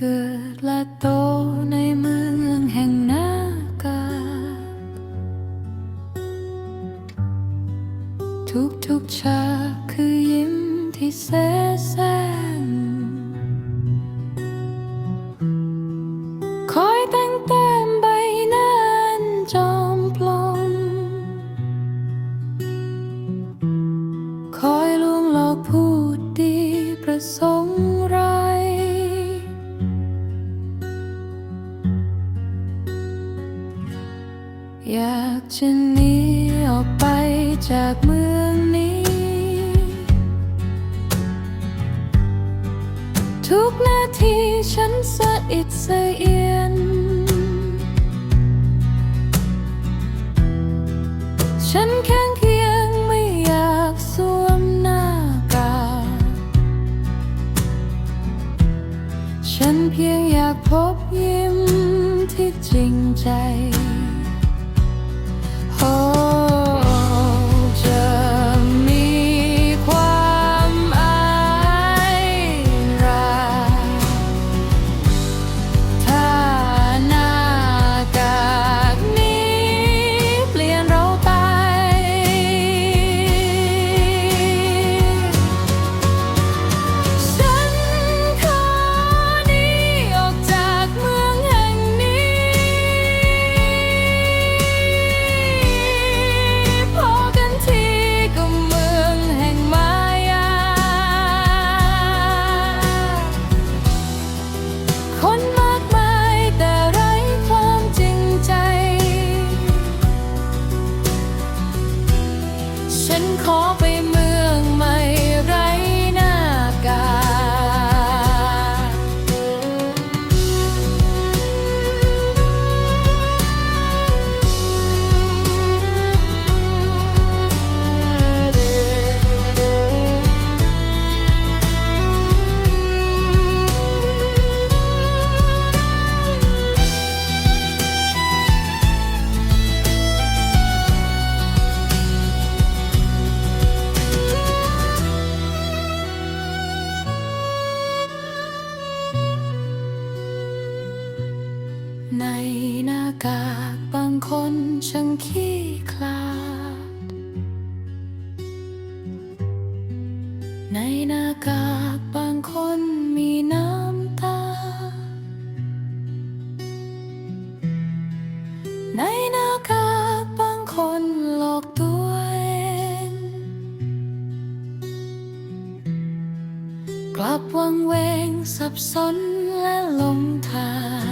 เกิดและโตในเมืองแห่งนากาทุกทุกๆฉากคือยิ้มที่แสแสงคอยแต่งเต็มใบหน้นจอมปลอมคอย อยากจะหนีออกไปจากเมืองนี้ ทุกนาทีฉันสะอิดสะเอียน ฉันแข้งเคียงไม่อยากสวมหน้ากากฉันเพียงอยากพบยิ้มที่จริงใจ โขี้คลาด ในหน้ากากบางคนมีน้ำตา ในหน้ากากบางคนหลอกตัวเอง กลับวังเวงสับสนและลมทาง